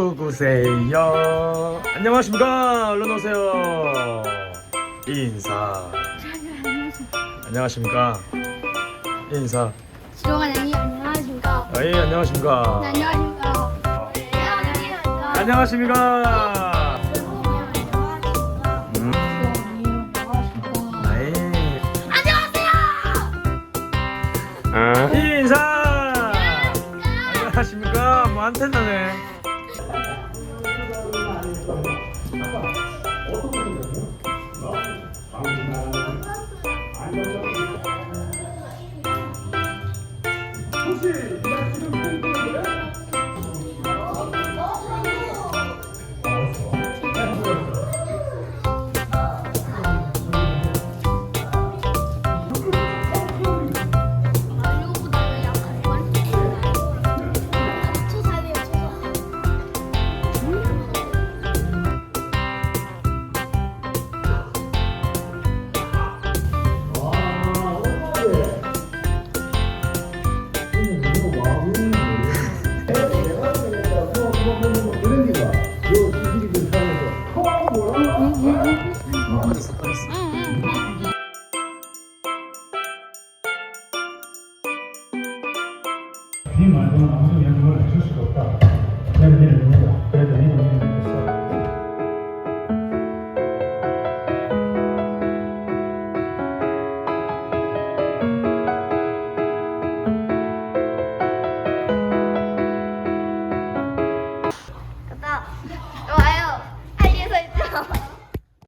누구세요? 안녕하십니까? 얼른 오세요. 인사. 안녕하십니까? 인사. 지동아님 안녕하십니까? 아, 예, 안녕하십니까? 네, 안녕하십니까? 네, 안녕하십니까? 안녕하십니까? 음, 아이. 안녕하세요. 인사. 안녕하십니까? 뭐 안텐다네. 이 꺼졌어 꺼졌어 응, 응. 이 말로는 아무 양보를 줄 수가 없다. 내가 니를 누구다.